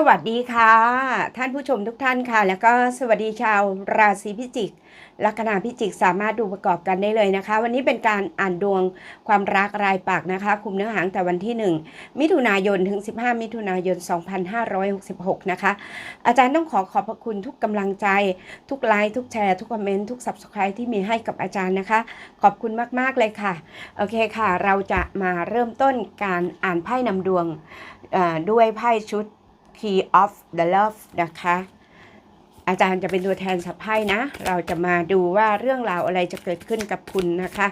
สวัสดีค่ะ ท่านผู้ชมทุกท่านค่ะ แล้วก็สวัสดีชาวราศีพิจิก ลัคนาพิจิกสามารถดูประกอบกันได้เลยนะคะ วันนี้เป็นการอ่านดวงความรักรายปากนะคะ คุมเนื้อหางแต่วันที่ 1 มิถุนายนถึง 15 มิถุนายน 2566 นะคะ อาจารย์ต้องขอขอบพระคุณทุกกำลังใจ ทุกไลค์ทุกแชร์ ทุกคอมเมนต์ทุก subscribe ที่มีให้กับอาจารย์นะคะ ขอบคุณมากๆเลยค่ะโอเคค่ะ เราจะมาเริ่มต้นการอ่านไพ่นำดวงด้วยไพ่ชุด Key of the Love นะคะ อาจารย์จะเป็นตัวแทนสับไพ่นะ เราจะมาดูว่าเรื่องราวอะไรจะเกิดขึ้นกับคุณนะคะ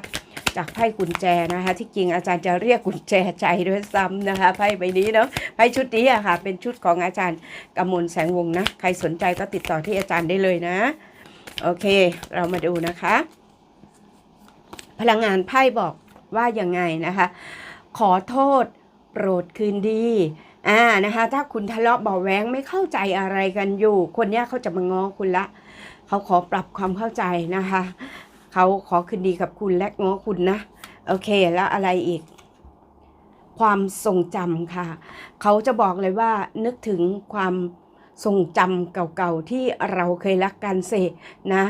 จากไพ่กุญแจนะคะ ที่จริงอาจารย์จะเรียกกุญแจใจด้วยซ้ำนะคะไพ่ใบนี้เนาะไพ่ชุดนี้อะค่ะ เป็นชุดของอาจารย์กำมลแสงวงศ์นะ ใครสนใจก็ติดต่อที่อาจารย์ได้เลยนะ โอเค เรามาดูนะคะ พลังงานไพ่บอกว่ายังไงนะคะ ขอโทษโปรดคืนดี อ่านะคะ ถ้าคุณทะเลาะเบาะแว้งไม่เข้าใจอะไรกันอยู่ คนเนี้ยเขาจะมาง้อคุณละ เขาขอปรับความเข้าใจนะคะ เขาขอคืนดีกับคุณและง้อคุณนะ โอเคแล้วอะไรอีก ความทรงจำค่ะ เขาจะบอกเลยว่านึกถึงความทรงจำเก่าๆที่เราเคยรักกันเสนะ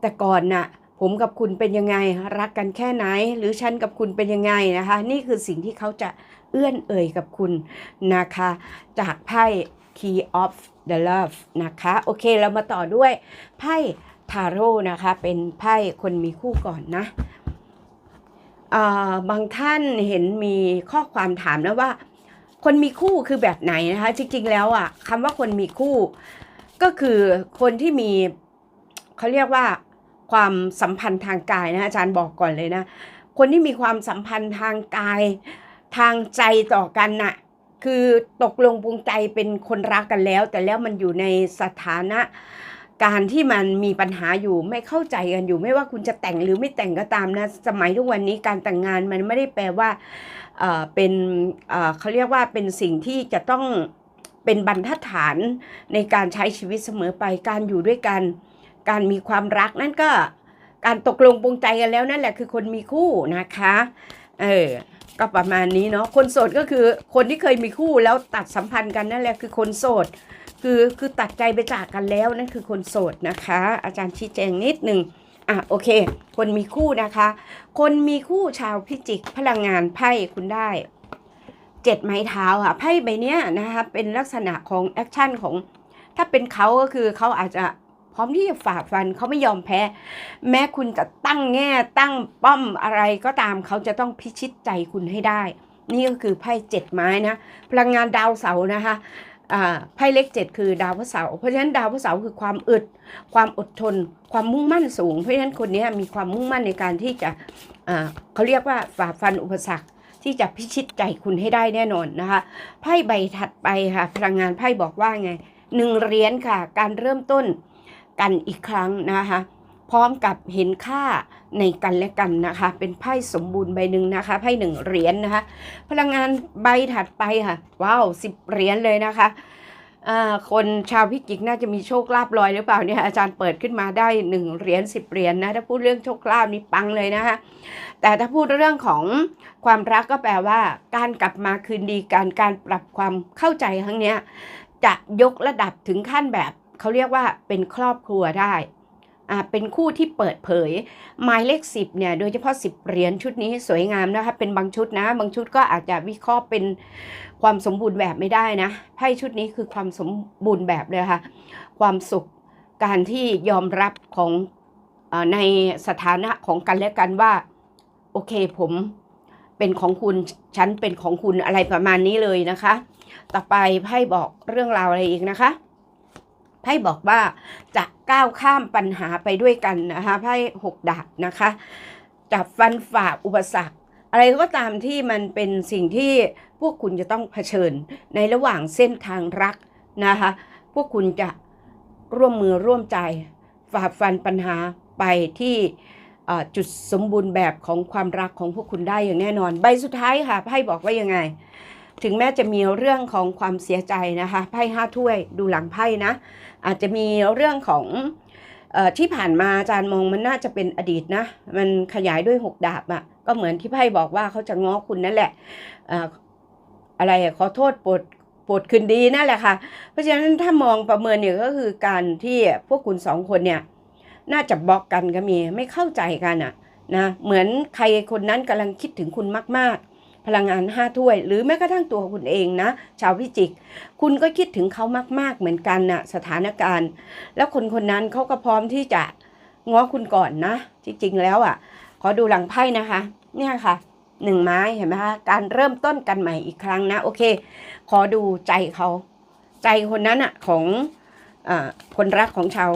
แต่ก่อนน่ะ ผมกับคุณเป็นยังไง รักกันแค่ไหน หรือฉันกับคุณเป็นยังไงนะคะ นี่คือสิ่งที่เขาจะเอื้อนเอ่ยกับคุณนะคะ จากไพ่ Key of the Love นะคะ โอเคเรามาต่อด้วยไพ่ทาโร่นะคะ เป็นไพ่คนมีคู่ก่อนนะอ่าบางท่านเห็นมีข้อความถามนะว่า คนมีคู่คือแบบไหนนะคะ จริงๆแล้วอะคำว่าคนมีคู่ ก็คือคนที่มีเขาเรียกว่า ความสัมพันธ์ทางกายนะอาจารย์บอกก่อนเลยนะ คนที่มีความสัมพันธ์ทางกาย ทางใจต่อกันน่ะคือตกลงปรุงใจเป็นคนรักกันแล้ว แต่แล้วมันอยู่ในสถานะการที่มันมีปัญหาอยู่ไม่เข้าใจกันอยู่ ไม่ว่าคุณจะแต่งหรือไม่แต่งก็ตามนะสมัยทุกวันนี้การแต่งงานมันไม่ได้แปลว่าเออเป็นเออเขาเรียกว่าเป็นสิ่งที่จะต้องเป็นบรรทัดฐานในการใช้ชีวิตเสมอไปการอยู่ด้วยกัน การมีความรักนั่นก็การตกลงปรงใจกันแล้วนั่นแหละคือคนมีคู่นะคะ เออ ก็ประมาณนี้เนาะ คนโสดก็คือคนที่เคยมีคู่แล้วตัดสัมพันธ์กันนั่นแหละคือคนโสด คือคือตัดใจไปจากกันแล้วนั่นคือคนโสดนะคะ อาจารย์ชี้แจงนิดหนึ่งอะโอเค คนมีคู่นะคะ คนมีคู่ชาวพิจิกพลังงานไพ่คุณได้เจ็ดไม้เท้าค่ะไพ่ใบเนี้ยนะคะเป็นลักษณะของแอคชั่นของถ้าเป็นเขาก็คือเขาอาจจะ พร้อมที่จะฝ่าฟันเขาไม่ยอมแพ้ แม้คุณจะตั้งแง่ตั้งป้อมอะไรก็ตามเขาจะต้องพิชิตใจคุณให้ได้ นี่ก็คือไพ่เจ็ดไม้นะพลังงานดาวเสาร์นะคะไพ่เลขเจ็ดคือดาวพระเสาร์เพราะฉะนั้นดาวพระเสาร์คือความอึด ความอดทน ความมุ่งมั่นสูง เพราะฉะนั้นคนนี้มีความมุ่งมั่นในการที่จะอ่าเขาเรียกว่าฝ่าฟันอุปสรรคที่จะพิชิตใจคุณให้ได้แน่นอนนะคะไพ่ใบถัดไปค่ะพลังงานไพ่บอกว่าไงหนึ่งเหรียญค่ะ การเริ่มต้น กันอีกครั้งนะคะพร้อมกับเห็นค่าในกันและกันนะคะ เป็นไพ่สมบูรณ์ใบหนึ่งนะคะไพ่หนึ่งเหรียญนนะคะ พลังงานใบถัดไปค่ะว้าวสิบเหรียญเลยนะคะคนชาวพิจิกน่าจะมีโชคลาภลอยหรือเปล่าเนี่ยอาจารย์เปิดขึ้นมาได้หนึ่งเหรียญสิบเหรียญนะถ้าพูดเรื่องโชคลาภนี่ปังเลยนะคะแต่ถ้าพูดเรื่องของความรักก็แปลว่า การกลับมาคืนดีการการปรับความเข้าใจครั้งเนี้ยจะยกระดับถึงขั้นแบบ เขาเรียกว่าเป็นครอบครัวได้อ่าเป็นคู่ที่เปิดเผยหมายเลขสิบเนี่ยโดยเฉพาะสิบเหรียญชุดนี้สวยงามนะคะเป็นบางชุดนะบางชุดก็อาจจะวิเคราะห์เป็นความสมบูรณ์แบบไม่ได้นะไพ่ชุดนี้คือความสมบูรณ์แบบเลยค่ะ ความสุขการที่ยอมรับของอในสถานะของกันและกันว่า โอเคผมเป็นของคุณฉันเป็นของคุณอะไรประมาณนี้เลยนะคะ ต่อไปไพ่บอกเรื่องราวอะไรอีกนะคะ ไพ่บอกว่าจะก้าวข้ามปัญหาไปด้วยกันนะคะไพ่หกดาบนะคะจะฟันฝ่าอุปสรรค อะไรก็ตามที่มันเป็นสิ่งที่พวกคุณจะต้องเผชิญ ในระหว่างเส้นทางรักนะคะพวกคุณจะร่วมมือร่วมใจฝ่าฟันปัญหาไปที่จุดสมบูรณ์แบบของความรักของพวกคุณได้อย่างแน่นอน ใบสุดท้ายค่ะไพ่บอกว่ายังไง ถึงแม้จะมีเรื่องของความเสียใจนะคะไพ่ห้าถ้วยดูหลังไพ่นะ อาจจะมีเรื่องของออที่ผ่านมาอาจารย์มองมันน่าจะเป็นอดีตนะ มันขยายด้วยหกดาบอะ่ะก็เหมือนที่ไพ่บอกว่าเขาจะง้อคุณนั่นแหละเอ่อะไรขอโทษโปรดโปรดคืนดีนั่นแหละค่ะ เพราะฉะนั้นถ้ามองประเมินเนี่ยก็คือการที่พวกคุณสองคนเนี่ยน่าจะบล็อกกันก็มีไม่เข้าใจกันอะนะเหมือนใครคนนั้นกำลังคิดถึงคุณมาก ๆ พลังงานห้าถ้วย หรือแม้กระทั่งตัวคุณเองนะ ชาวพิจิก คุณก็คิดถึงเขามาก ๆ เหมือนกันน่ะสถานการณ์ แล้วคนคนนั้นเขาก็พร้อมที่จะง้อคุณก่อนนะ จริง ๆ แล้วอะ ขอดูหลังไพ่นะคะ เนี่ยค่ะหนึ่งไม้เห็นไหมคะการเริ่มต้นกันใหม่อีกครั้งนะ โอเค ขอดูใจเขาใจคนนั้นอะของอคนรักของชาว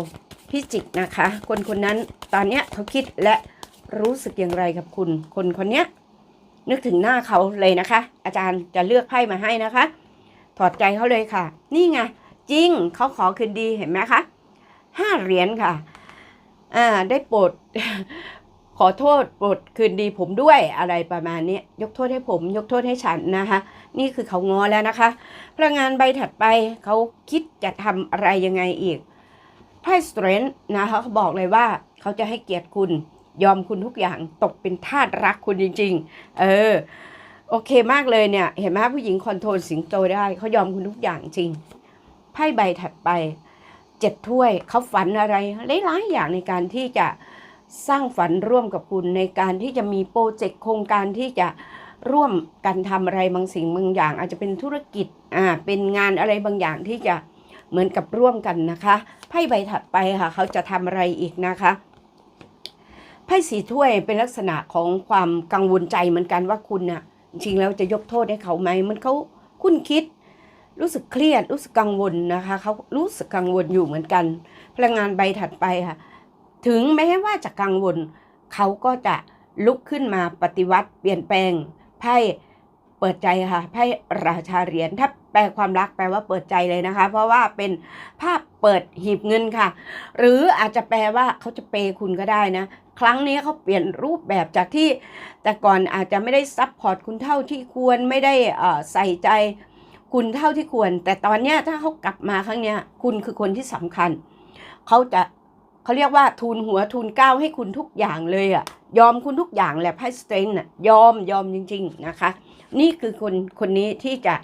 พิจิกนะคะ คนคนนั้นตอนเนี้ยเขาคิดและรู้สึกอย่างไรกับคุณ คนคนเนี้ย นึกถึงหน้าเขาเลยนะคะ อาจารย์จะเลือกไพ่มาให้นะคะ ถอดใจเขาเลยค่ะ นี่ไงจริงเขาขอคืนดีเห็นไหมคะห้าเหรียญค่ะอ่าได้โปรดขอโทษโปรดคืนดีผมด้วยอะไรประมาณนี้ยกโทษให้ผม ยกโทษให้ฉันนะคะ นี่คือเขางอแล้วนะคะ พลังงานใบถัดไปเขาคิดจะทำอะไรยังไงอีกไพ่สเตรนนะคะเขาบอกเลยว่าเขาจะให้เกียรติคุณ ยอมคุณทุกอย่างตกเป็นทาสรักคุณจริง ๆ เออ โอเคมากเลยเนี่ย เห็นไหมผู้หญิงคอนโทรลสิงโตได้เขายอมคุณทุกอย่างจริงไพ่ใบถัดไปเจ็ดถ้วยเขาฝันอะไรหลายๆอย่างในการที่จะสร้างฝันร่วมกับคุณในการที่จะมีโปรเจกต์โครงการที่จะร่วมกันทำอะไรบางสิ่งบางอย่าง อาจจะเป็นธุรกิจอ่าเป็นงานอะไรบางอย่างที่จะเหมือนกับร่วมกันนะคะไพ่ใบถัดไปค่ะ เขาจะทำอะไรอีกนะคะ ไพ่สีถ้วยเป็นลักษณะของความกังวลใจเหมือนกันว่าคุณน่ะจริงๆแล้วจะยกโทษให้เขาไหมมันเขาคุ้นคิด รู้สึกเครียดรู้สึกกังวลนะคะเขารู้สึกกังวลอยู่เหมือนกัน พลังงานใบถัดไปค่ะ ถึงแม้ว่าจะกังวล เขาก็จะลุกขึ้นมาปฏิวัติเปลี่ยนแปลงไพ่เปิดใจค่ะไพ่ราชาเหรียญถ้าแปลความรักแปลว่าเปิดใจเลยนะคะ เพราะว่าเป็นภาพเปิดหีบเงินค่ะ หรืออาจจะแปลว่าเขาจะเปย์คุณก็ได้นะ ครั้งนี้เขาเปลี่ยนรูปแบบจากที่ แต่ก่อนอาจจะไม่ได้ซับพอร์ตคุณเท่าที่ควรไม่ได้ใส่ใจคุณเท่าที่ควร แต่ตอนนี้ถ้าเขากลับมาครั้งนี้คุณคือคนที่สำคัญ เขาจะเขาเรียกว่าทุนหัวทุนก้าวให้คุณทุกอย่างเลยอะยอมคุณทุกอย่างแหละไพ่สเตนน่ะยอมยอมจริง ๆนะคะ นี่คือคนคนนี้ที่จะ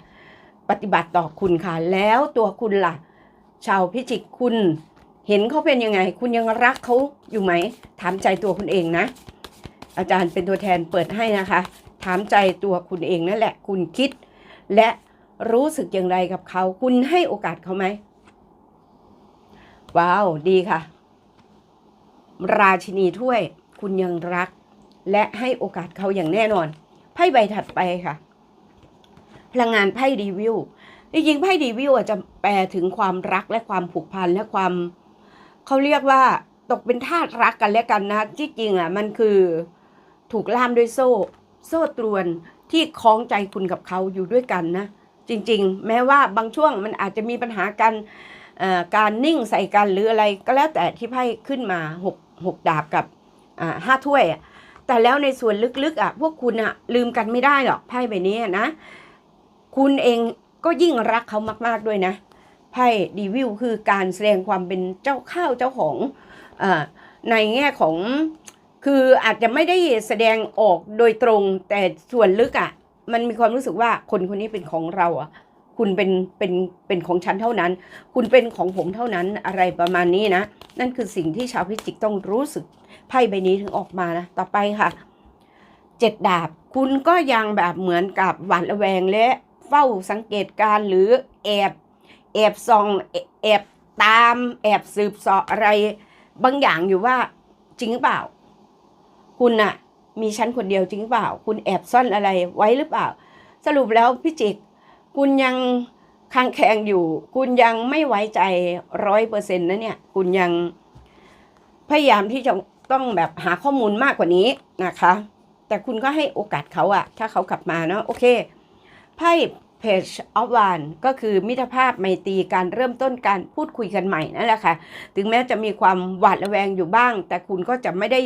ปฏิบัติต่อคุณค่ะ แล้วตัวคุณล่ะ ชาวพิจิกคุณ เห็นเขาเป็นยังไง คุณยังรักเขาอยู่ไหม ถามใจตัวคุณเองนะ อาจารย์เป็นตัวแทนเปิดให้นะคะ ถามใจตัวคุณเองนั่นแหละ คุณคิด และรู้สึกอย่างไรกับเขา คุณให้โอกาสเขาไหม ว้าว ดีค่ะ ราชินีถ้วย คุณยังรัก และให้โอกาสเขาอย่างแน่นอน ไพ่ใบถัดไปค่ะ พลังงานไพ่รีวิวจริงๆไพ่รีวิวอาจจะแปลถึงความรักและความผูกพันและความ เขาเรียกว่าตกเป็นทาสรักกันและกันนะที่จริงอะมันคือถูกล่ามด้วยโซ่ โซ่ตรวนที่คล้องใจคุณกับเขาอยู่ด้วยกันนะ จริงๆ แม้ว่าบางช่วงมันอาจจะมีปัญหากันอ่อการนิ่งใส่กันหรืออะไรก็แล้วแต่ที่ไพ่ขึ้นมาหกหกดาบกับอ่าห้าถ้วยอะแต่แล้วในส่วนลึกๆอะพวกคุณอะลืมกันไม่ได้หรอกไพ่ใบนี้นะ คุณเองก็ยิ่งรักเขามากๆด้วยนะ ไพ่ดีวิวคือการแสดงความเป็นเจ้าข้าวเจ้าของอในแง่ของคืออาจจะไม่ได้แสดงออกโดยตรง แต่ส่วนลึกอะ่ะ มันมีความรู้สึกว่าคนคนนี้เป็นของเราอะ่ะคุณเป็นเป็นเป็นของฉันเท่านั้น คุณเป็นของผมเท่านั้นอะไรประมาณนี้นะ นั่นคือสิ่งที่ชาวพิจิกต้องรู้สึกไพ่ใบนี้ถึงออกมานะ ต่อไปค่ะเจ็ดดาบ คุณก็ยังแบบเหมือนกับหวาดระแวงและเฝ้าสังเกตการหรือแอบ แอบส่องแอบตามแอบสืบสาะอะไรบางอย่างอยู่ว่าจริงหรือเปล่า คุณน่ะ มีฉันคนเดียวจริงหรือเปล่า คุณแอบซ่อนอะไรไว้หรือเปล่า สรุปแล้วพี่จิก คุณยังคางแข็งอยู่ คุณยังไม่ไว้ใจร้อยเปอร์เซ็นต์นะเนี่ย คุณยังพยายามที่จะต้องแบบหาข้อมูลมากกว่านี้นะคะ แต่คุณก็ให้โอกาสเขาอะถ้าเขากลับมาเนาะโอเคไพ่ เพจออฟวานก็คือมิตรภาพไมตรีการเริ่มต้นการพูดคุยกันใหม่นั่นแหละค่ะ ถึงแม้จะมีความหวาดระแวงอยู่บ้าง แต่คุณก็จะไม่ได้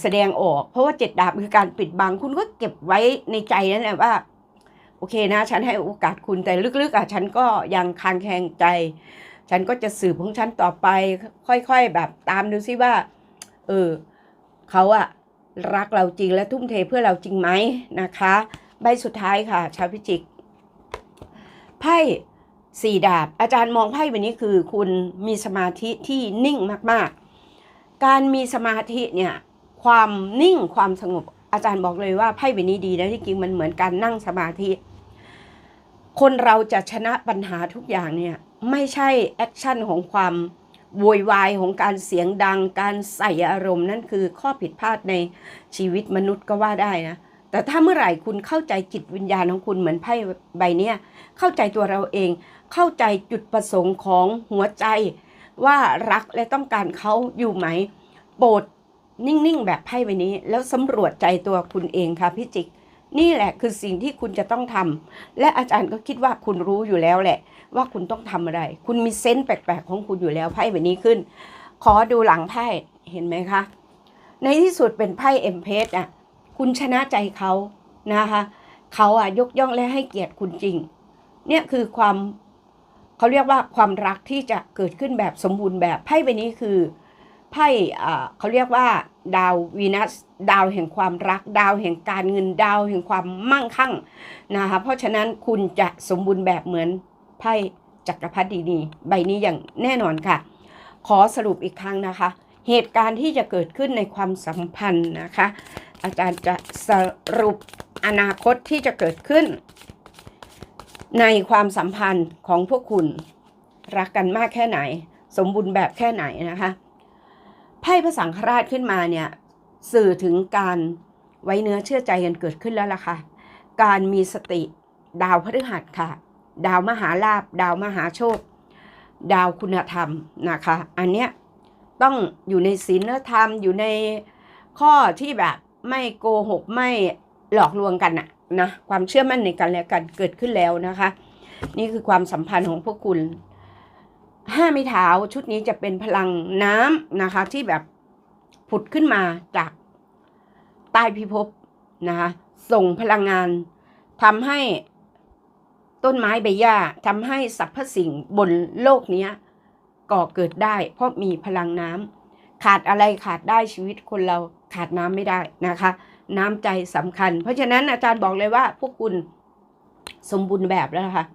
แสดงออก เพราะว่าเจ็ดดาบคือการปิดบัง คุณก็เก็บไว้ในใจนั่นแหละว่า โอเคนะ ฉันให้โอกาสคุณแต่ลึกๆอะฉันก็ยังคางแคงใจ ฉันก็จะสืบของฉันต่อไป ค่อยๆแบบตามดูซิว่า เออเขาอะรักเราจริงและทุ่มเทเพื่อเราจริงไหมนะคะ ใบสุดท้ายค่ะ ชาวพิจิก ไพ่สี่ดาบ อาจารย์มองไพ่ใบนี้คือ คุณมีสมาธิที่นิ่งมากๆ การมีสมาธิเนี่ยความนิ่งความสงบ อาจารย์บอกเลยว่าไพ่ใบนี้ดีนะที่จริงมันเหมือนการนั่งสมาธิ คนเราจะชนะปัญหาทุกอย่างเนี่ยไม่ใช่แอคชั่นของความโวยวายของการเสียงดัง การใส่อารมณ์นั่นคือข้อผิดพลาดในชีวิตมนุษย์ก็ว่าได้นะ แต่ถ้าเมื่อไหร่คุณเข้าใจจิตวิญญาณของคุณเหมือนไพ่ใบเนี้ยเข้าใจตัวเราเอง เข้าใจจุดประสงค์ของหัวใจ ว่ารักและต้องการเขาอยู่ไหมโปรดนิ่งๆ แบบไพ่ใบนี้ แล้วสำรวจใจตัวคุณเองค่ะพี่จิก นี่แหละคือสิ่งที่คุณจะต้องทำและอาจารย์ก็คิดว่าคุณรู้อยู่แล้วแหละ ว่าคุณต้องทำอะไร คุณมีเซนส์แปลกๆของคุณอยู่แล้วไพ่ใบนี้ขึ้น ขอดูหลังไพ่เห็นไหมคะ ในที่สุดเป็นไพ่เอ็มเพสอะ คุณชนะใจเขานะคะเขาอะยกย่องและให้เกียรติคุณจริง เนี่ยคือความเขาเรียกว่าความรักที่จะเกิดขึ้นแบบสมบูรณ์แบบไพ่ใบนี้คือไพ่เขาเรียกว่า ดาววีนัสดาวแห่งความรัก ดาวแห่งการเงินดาวแห่งความมั่งคั่งนะคะเพราะฉะนั้นคุณจะสมบูรณ์แบบเหมือนไพ่จักรพรรดินีใบนี้อย่างแน่นอนค่ะ ขอสรุปอีกครั้งนะคะ เหตุการณ์ที่จะเกิดขึ้นในความสัมพันธ์นะคะ อาจารย์จะสรุปอนาคตที่จะเกิดขึ้น ในความสัมพันธ์ของพวกคุณ รักกันมากแค่ไหน สมบูรณ์แบบแค่ไหนนะคะไพ่พระสังฆราชขึ้นมาเนี่ยสื่อถึงการไว้เนื้อเชื่อใจกันเกิดขึ้นแล้วล่ะค่ะ การมีสติดาวพฤหัสค่ะ ดาวมหาลาบ ดาวมหาโชค ดาวคุณธรรมนะคะ อันเนี้ยต้องอยู่ในศีลธรรมอยู่ในข้อที่แบบ ไม่โกหกไม่หลอกลวงกันอะนะความเชื่อมั่นในกันและกันเกิดขึ้นแล้วนะคะ นี่คือความสัมพันธ์ของพวกคุณห้าไม้เท้าชุดนี้จะเป็นพลังน้ำนะคะ ที่แบบผุดขึ้นมาจากใต้พิภพนะคะส่งพลังงานทำให้ต้นไม้ใบหญ้าทำให้สรรพสิ่งบนโลกนี้ก่อเกิดได้ เพราะมีพลังน้ำ ขาดอะไรขาดได้ชีวิตคนเราขาดน้ำไม่ได้นะคะ น้ำใจสำคัญ เพราะฉะนั้นอาจารย์บอกเลยว่าพวกคุณสมบูรณ์แบบแล้วนะคะ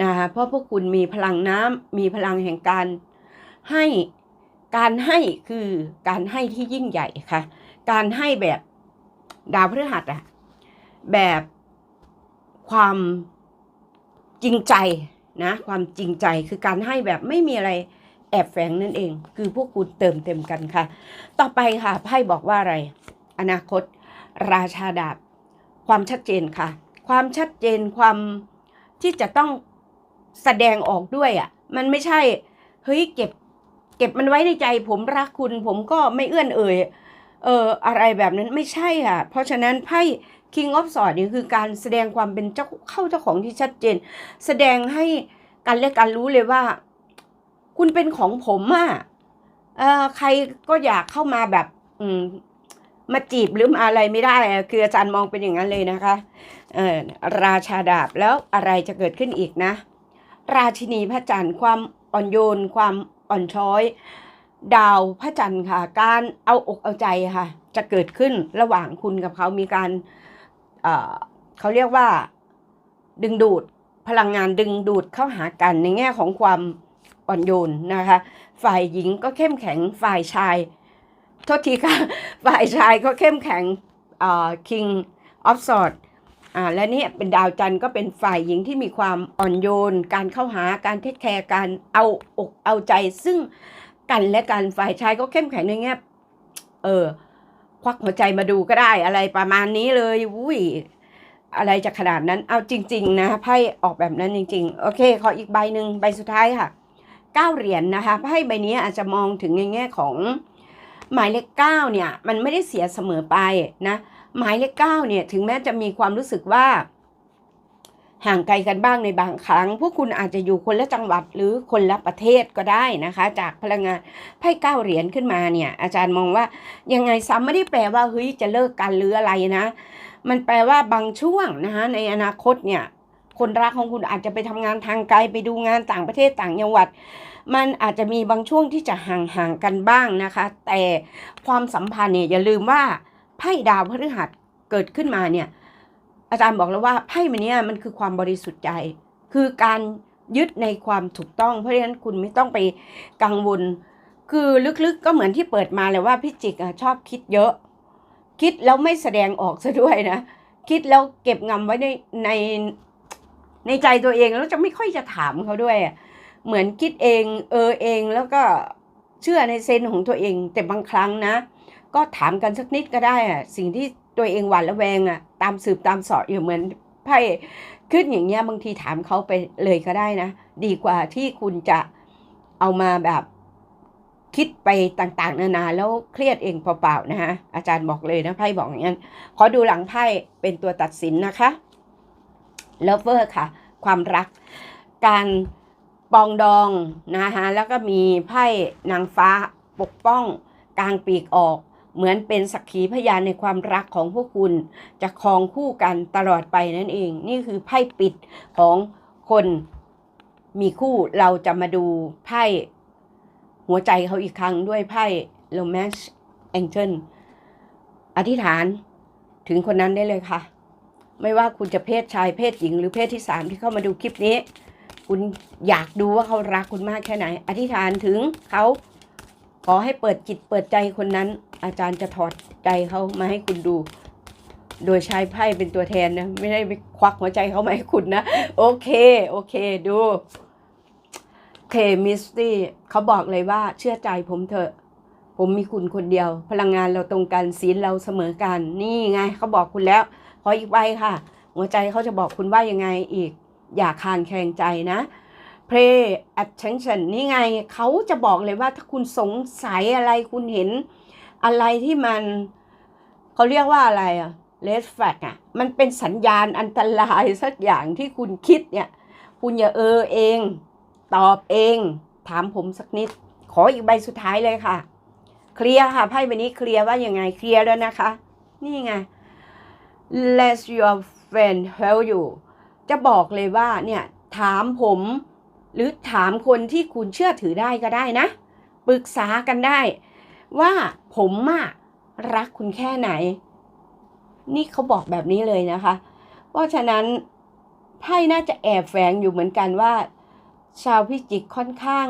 นะคะเพราะพวกคุณมีพลังน้ำมีพลังแห่งการให้การให้คือการให้ที่ยิ่งใหญ่ค่ะ การให้แบบดาวพฤหัสอะแบบความจริงใจนะ ความจริงใจคือการให้แบบไม่มีอะไร แอบแฝงนั่นเอง คือพวกคุณเติมเต็มกันค่ะ ต่อไปค่ะไพ่บอกว่าอะไร อนาคต ราชาดาบ ความชัดเจนค่ะ ความชัดเจนความที่จะต้องแสดงออกด้วยอะ่ะ มันไม่ใช่เฮ้ยเก็บ เก็บมันไว้ในใจ ผมรักคุณ ผมก็ไม่เอื้อนเอ่ยเอออะไรแบบนั้นไม่ใช่ค่ะ เพราะฉะนั้นไพ่ King of Swords นี่คือการแสดงความเป็นเจ้าเข้าเจ้าของที่ชัดเจน แสดงให้กันและกันรู้เลยว่า คุณเป็นของผมอะเออใครก็อยากเข้ามาแบบ อืม มาจีบหรือมาอะไรไม่ได้คืออาจารย์มองเป็นอย่างนั้นเลยนะคะ เออราชาดาบแล้วอะไรจะเกิดขึ้นอีกนะ ราชินีพระจันทร์ความอ่อนโยน ความอ่อนช้อย ดาวพระจันทร์ค่ะ การเอาอกเอาใจค่ะ จะเกิดขึ้นระหว่างคุณกับเขามีการเอ่อเขาเรียกว่า ดึงดูดพลังงานดึงดูดเข้าหากันในแง่ของความ อ่อนโยนนะคะ ฝ่ายหญิงก็เข้มแข็งฝ่ายชาย โทษทีค่ะ ฝ่ายชายก็เข้มแข็งเอ่อ king of swords อ่าและนี่เป็นดาวจันทร์ก็เป็นฝ่ายหญิงที่มีความอ่อนโยน การเข้าหาการเทคแคร์การเอาอกเอาใจ ซึ่งกันและกันฝ่ายชายก็เข้มแข็งในแง่เออควักหัวใจมาดูก็ได้อะไรประมาณนี้เลยอุ้ยอะไรจะขนาดนั้นเอาจริง ๆ นะไพ่ออกแบบนั้นจริง ๆ โอเค ขออีกใบหนึ่งใบสุดท้ายค่ะ เก้าเหรียญนนะคะไพ่ใบนี้อาจจะมองถึงในแง่ของหมายเลขเก้าเนี่ยมันไม่ได้เสียเสมอไปนะหมายเลขเก้าเนี่ยถึงแม้จะมีความรู้สึกว่า ห่างไกลกันบ้างในบางครั้ง พวกคุณอาจจะอยู่คนละจังหวัดหรือคนละประเทศก็ได้นะคะ จากพลังงานไพ่เก้าเหรียญขึ้นมาเนี่ยอาจารย์มองว่ายังไงซ้ำไม่ได้แปลว่าเฮ้ยจะเลิกกันหรืออะไรนะ มันแปลว่าบางช่วงนะคะในอนาคตเนี่ย คนรักของคุณอาจจะไปทำงานทางไกลไปดูงานต่างประเทศต่างจังหวัด มันอาจจะมีบางช่วงที่จะห่างๆกันบ้างนะคะ แต่ความสัมพันธ์เนี่ยอย่าลืมว่าไพ่ดาวพฤหัสเกิดขึ้นมาเนี่ยอาจารย์บอกแล้วว่าไพ่มันเนี่ยมันคือความบริสุทธิ์ใจ คือการยึดในความถูกต้อง เพราะฉะนั้นคุณไม่ต้องไปกังวล คือลึกๆก็เหมือนที่เปิดมาเลยว่าพี่จิกชอบคิดเยอะ คิดแล้วไม่แสดงออกซะด้วยนะ คิดแล้วเก็บงำไว้ในใน ในใจตัวเองแล้วจะไม่ค่อยจะถามเขาด้วย เหมือนคิดเองเออเองแล้วก็เชื่อในเซนของตัวเอง แต่บางครั้งนะ ก็ถามกันสักนิดก็ได้อะสิ่งที่ตัวเองหวาดระแวงอะตามสืบตามสอดอยู่เหมือนไพ่ขึ้นอย่างเงี้ยบางทีถามเขาไปเลยก็ได้นะ ดีกว่าที่คุณจะเอามาแบบคิดไปต่างๆ นานาแล้วเครียดเองเปล่าๆนะฮะอาจารย์บอกเลยนะไพ่บอกอย่างนั้นขอดูหลังไพ่เป็นตัวตัดสินนะคะ เลเวอร์ค่ะ ความรัก การปองดองนะคะแล้วก็มีไพ่นางฟ้าปกป้องกลางปีกออก เหมือนเป็นสักขีพยานในความรักของพวกคุณ จะครองคู่กันตลอดไปนั่นเอง นี่คือไพ่ปิดของคนมีคู่เราจะมาดูไพ่หัวใจเขาอีกครั้งด้วยไพ่ Romance Angel อธิษฐานถึงคนนั้นได้เลยค่ะ ไม่ว่าคุณจะเพศชายเพศหญิง หรือเพศที่สามที่เข้ามาดูคลิปนี้ คุณอยากดูว่าเขารักคุณมากแค่ไหน อธิษฐานถึงเขาขอให้เปิดจิตเปิดใจคนนั้น อาจารย์จะถอดใจเขามาให้คุณดู โดยใช้ไพ่เป็นตัวแทนนะ ไม่ได้ไปควักหัวใจเขามาให้คุณนะ โอเค โอเคดูเคมิสตี้เขาบอกเลยว่าเชื่อใจผมเถอะ ผมมีคุณคนเดียว พลังงานเราตรงกันศีลเราเสมอกัน นี่ไงเขาบอกคุณแล้ว ขออีกใบค่ะ หัวใจเขาจะบอกคุณว่ายังไงอีก อย่าคานแคลงใจนะ pay attention นี่ไงเขาจะบอกเลยว่าถ้าคุณสงสัยอะไรคุณเห็นอะไรที่มันเขาเรียกว่าอะไรอะ red flag อะมันเป็นสัญญาณอันตรายสักอย่างที่คุณคิดเนี่ย คุณอย่าเออเอง ตอบเอง ถามผมสักนิด ขออีกใบสุดท้ายเลยค่ะ เคลียร์ค่ะไพ่ใบนี้เคลียร์ว่ายังไงเคลียร์แล้วนะคะ นี่ไง let your friend help you จะบอกเลยว่าเนี่ยถามผม หรือถามคนที่คุณเชื่อถือได้ก็ได้นะ ปรึกษากันได้ ว่าผมอะรักคุณแค่ไหน นี่เขาบอกแบบนี้เลยนะคะ เพราะฉะนั้นไพ่น่าจะแอบแฝงอยู่เหมือนกันว่า ชาวพิจิกค่อนข้าง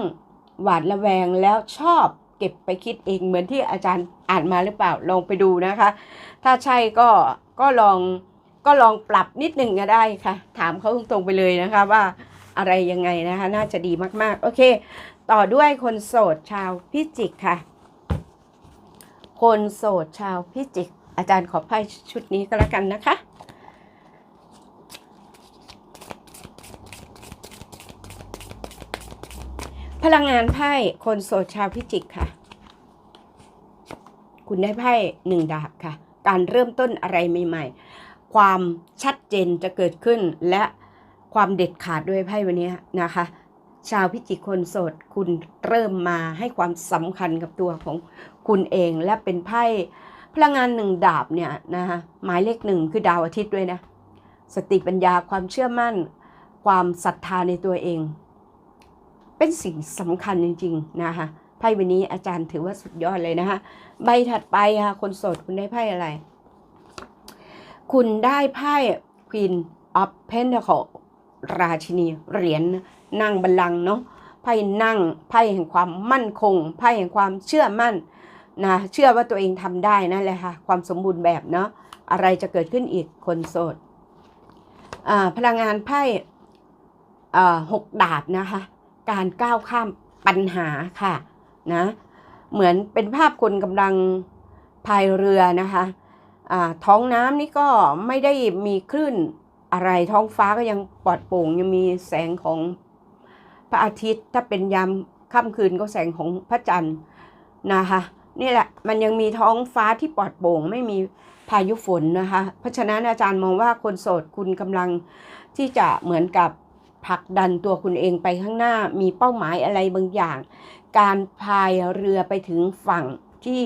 หวาดระแวงแล้วชอบเก็บไปคิดเองเหมือนที่อาจารย์อ่านมาหรือเปล่าลองไปดูนะคะ ถ้าใช่ก็ ก็ลองก็ลองปรับนิดหนึ่งก็ได้ค่ะ ถามเขาตรงๆไปเลยนะคะว่าอะไรยังไงนะคะ น่าจะดีมากๆ โอเค ต่อด้วยคนโสดชาวพิจิกค่ะ คนโสดชาวพิจิก อาจารย์ขอไพ่ชุดนี้ก็แล้วกันนะคะพลังงานไพ่คนโสดชาวพิจิกค่ะ คุณได้ไพ่หนึ่งดาบค่ะ การเริ่มต้นอะไรใหม่ๆ ความชัดเจนจะเกิดขึ้นและความเด็ดขาดด้วยไพ่วันนี้นะคะ ชาวพิจิกคนโสดคุณเริ่มมาให้ความสำคัญกับตัวของคุณเองและเป็นไพ่พลังงานหนึ่งดาบเนี่ยนะคะหมายเลขหนึ่งคือดาวอาทิตย์ด้วยนะ สติปัญญาความเชื่อมั่น ความศรัทธาในตัวเอง เป็นสิ่งสำคัญจริง ๆ นะคะ ไพ่วันนี้อาจารย์ถือว่าสุดยอดเลยนะคะ ใบถัดไปค่ะคนโสดคุณได้ไพ่อะไร คุณได้ไพ่ Queen of Pentacle ราชินีเหรียญนั่งบัลลังก์เนาะไพ่นั่งไพ่แห่งความมั่นคงไพ่แห่งความเชื่อมั่นนะเชื่อว่าตัวเองทำได้นั่นแหละค่ะความสมบูรณ์แบบเนาะอะไรจะเกิดขึ้นอีกคนโสดพลังงานไพ่หกดาบนะคะ การก้าวข้ามปัญหาค่ะ นะเหมือนเป็นภาพคนกำลังพายเรือนะคะท้องน้ำนี่ก็ไม่ได้มีคลื่นอะไรท้องฟ้าก็ยังปลอดโปร่งยังมีแสงของพระอาทิตย์ ถ้าเป็นยามค่ำคืนก็แสงของพระจันทร์นะคะนี่แหละมันยังมีท้องฟ้าที่ปลอดโปร่งไม่มีพายุฝนนะคะ เพราะฉะนั้นอาจารย์มองว่าคนโสดคุณกำลังที่จะเหมือนกับผลักดันตัวคุณเองไปข้างหน้ามีเป้าหมายอะไรบางอย่าง การพายเรือไปถึงฝั่งที่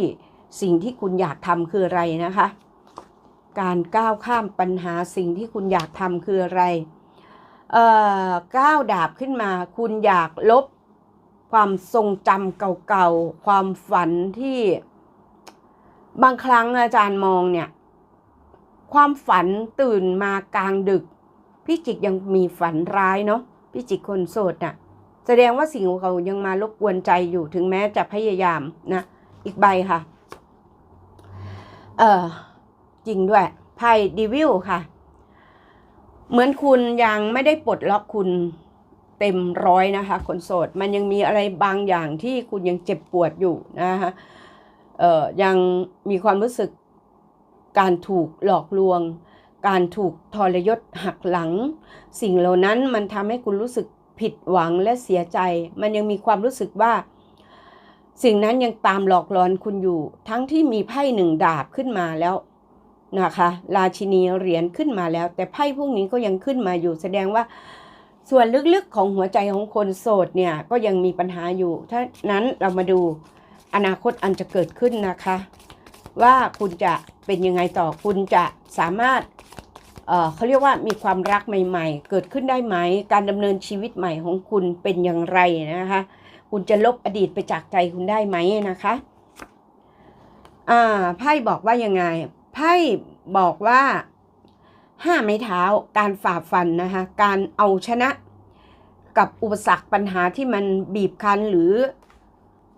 สิ่งที่คุณอยากทำคืออะไรนะคะ การก้าวข้ามปัญหาสิ่งที่คุณอยากทำคืออะไรเอ่อก้าวดาบขึ้นมา คุณอยากลบความทรงจำเก่าๆ ความฝันที่บางครั้งอาจารย์มองเนี่ย ความฝันตื่นมากลางดึก พี่จิกยังมีฝันร้ายเนาะพี่จิกคนโสดน่ะ แสดงว่าสิ่งของเขายังมารบกวนใจอยู่ถึงแม้จะพยายามนะ อีกใบค่ะ เออจริงด้วยไพ่ดีวิลค่ะ เหมือนคุณยังไม่ได้ปลดล็อกคุณเต็มร้อยนะคะ คนโสด มันยังมีอะไรบางอย่างที่คุณยังเจ็บปวดอยู่นะคะเอ่อยังมีความรู้สึกการถูกหลอกลวง การถูกทรยศหักหลัง สิ่งเหล่านั้นมันทำให้คุณรู้สึก ผิดหวังและเสียใจ มันยังมีความรู้สึกว่า สิ่งนั้นยังตามหลอกหลอนคุณอยู่ ทั้งที่มีไพ่หนึ่งดาบขึ้นมาแล้วนะคะ ราชินีเหรียญขึ้นมาแล้ว แต่ไพ่พวกนี้ก็ยังขึ้นมาอยู่ แสดงว่าส่วนลึกๆของหัวใจของคนโสดเนี่ยก็ยังมีปัญหาอยู่ถ้านั้นเรามาดูอนาคตอันจะเกิดขึ้นนะคะ ว่าคุณจะเป็นยังไงต่อคุณจะสามารถ เเขาเรียกว่ามีความรักใหม่ ๆ เกิดขึ้นได้ไหม การดำเนินชีวิตใหม่ของคุณเป็นอย่างไรนะคะ คุณจะลบอดีตไปจากใจคุณได้ไหมนะคะอ่าไพ่บอกว่ายังไงไพ่บอกว่าห้าไม้เท้าการฝ่าฟันนะคะการเอาชนะกับอุปสรรคปัญหาที่มันบีบคั้นหรือ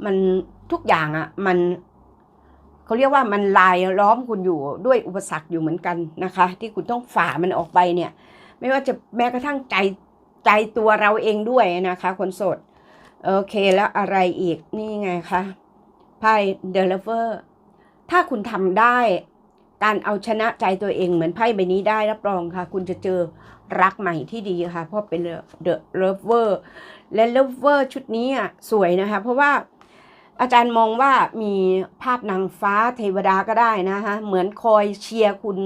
มันทุกอย่างอะ่ะมัน เขาเรียกว่ามันลายล้อมคุณอยู่ด้วยอุปสรรคอยู่เหมือนกันนะคะ ที่คุณต้องฝ่ามันออกไปเนี่ย ไม่ว่าจะแม้กระทั่งใจใจตัวเราเองด้วยนะคะ คนโสดโอเคแล้วอะไรอีกนี่ไงคะไพ่เดลเวอร์ถ้าคุณทำได้การเอาชนะใจตัวเองเหมือนไพ่ใบนี้ได้รับรองค่ะ คุณจะเจอรักใหม่ที่ดีค่ะ เพราะเป็นเดอะเลเวอร์และเลเวอร์ชุดนี้อะสวยนะคะ เพราะว่า อาจารย์มองว่ามีภาพนางฟ้าเทวดาก็ได้นะคะเหมือนคอยเชียร์คุณ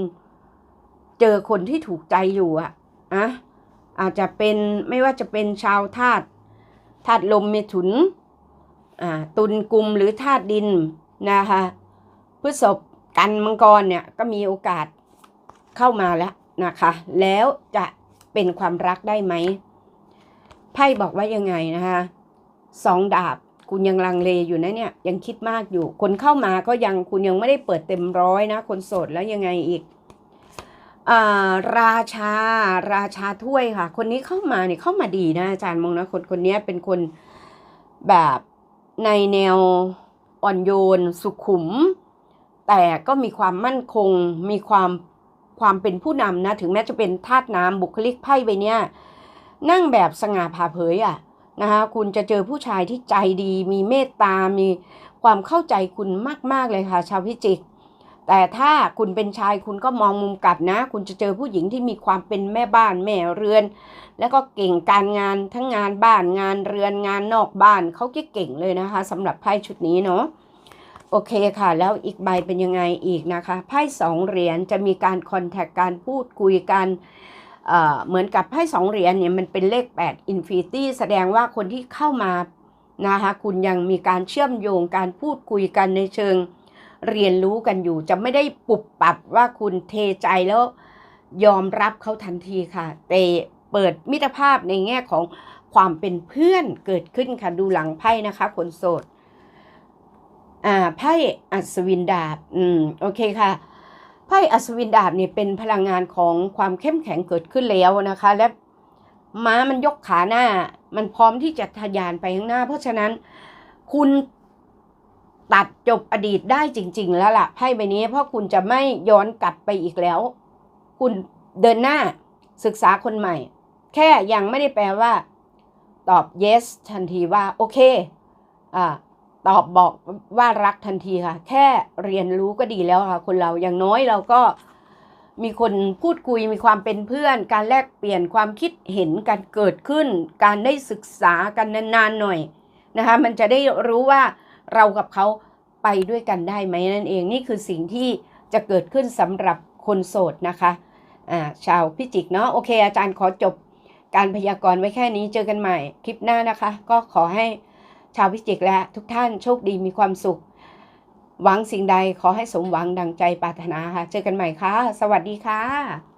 เจอคนที่ถูกใจอยู่อะอะอาจจะเป็นไม่ว่าจะเป็นชาวธาตุธาตุลมเมถุนอ่าตุลกุมหรือธาตุดินนะคะพฤษภกันมังกรเนี่ยก็มีโอกาสเข้ามาแล้วนะคะ แล้วจะเป็นความรักได้ไหมไพ่บอกว่ายังไงนะคะสองดาบ คุณยังลังเลอยู่นะเนี่ยยังคิดมากอยู่ คนเข้ามาก็ยังคุณยังไม่ได้เปิดเต็มร้อยนะ คนโสดแล้วยังไงอีกอราชา ราชาถ้วยค่ะ คนนี้เข้ามาเนี่ยเข้ามาดีนะอาจารย์มองนะคนคนนี้เป็นคนแบบในแนวอ่อนโยน สุขุม แต่ก็มีความมั่นคง มีความความเป็นผู้นำนะ ถึงแม้จะเป็นธาตุน้ำบุคลิกไพ่ใบเนี้ยนั่งแบบสง่าผ่าเผยอะ่ะ นะคะคุณจะเจอผู้ชายที่ใจดี มีเมตตา มีความเข้าใจคุณมากๆเลยค่ะ ชาวพิจิก แต่ถ้าคุณเป็นชายคุณก็มองมุมกลับนะ คุณจะเจอผู้หญิงที่มีความเป็นแม่บ้านแม่เรือน แล้วก็เก่งการงานทั้งงานบ้านงานเรือนงานนอกบ้านเขาเก่งเลยนะคะสำหรับไพ่ชุดนี้เนาะโอเคค่ะ แล้วอีกใบเป็นยังไงอีกนะคะ ไพ่สองเหรียญจะมีการคอนแทคการพูดคุยกัน เหมือนกับไพ่สองเหรียญเนี่ยมันเป็นเลข 8 Infinity แสดงว่าคนที่เข้ามานะคะคุณยังมีการเชื่อมโยงการพูดคุยกันในเชิงเรียนรู้กันอยู่ จะไม่ได้ปุบปับว่าคุณเทใจแล้วยอมรับเขาทันทีค่ะ แต่เปิดมิตรภาพในแง่ของความเป็นเพื่อนเกิดขึ้นค่ะ ดูหลังไพ่นะคะคนโสดอ่าไพ่อัศวินดาบ อืม โอเคค่ะ พ่อัศวินดาบเนี่ยเป็นพลังงานของความเข้มแข็งเกิดขึ้นแล้วนะคะ และม้ามันยกขาหน้า มันพร้อมที่จะทะยานไปข้างหน้า เพราะฉะนั้นคุณตัดจบอดีตได้จริง ๆ แล้วล่ะไพ่ใบนี้ เพราะคุณจะไม่ย้อนกลับไปอีกแล้ว คุณเดินหน้าศึกษาคนใหม่ แค่ยังไม่ได้แปลว่า ตอบ yes ทันทีว่า โอเคอ่า ตอบบอกว่ารักทันทีค่ะ แค่เรียนรู้ก็ดีแล้วค่ะ คนเราอย่างน้อยเราก็มีคนพูดคุยมีความเป็นเพื่อน การแลกเปลี่ยนความคิดเห็นการเกิดขึ้น การได้ศึกษากันนานๆหน่อยนะคะ มันจะได้รู้ว่าเรากับเขาไปด้วยกันได้ไหมนั่นเองนี่คือสิ่งที่จะเกิดขึ้นสำหรับคนโสดนะคะอ่าชาวพิจิกเนาะโอเค อาจารย์ขอจบการพยากรณ์ไว้แค่นี้เจอกันใหม่คลิปหน้านะคะ ก็ขอให้ ชาวพิจิกและทุกท่านโชคดีมีความสุข หวังสิ่งใดขอให้สมหวังดังใจปรารถนาค่ะ เจอกันใหม่ค่ะ สวัสดีค่ะ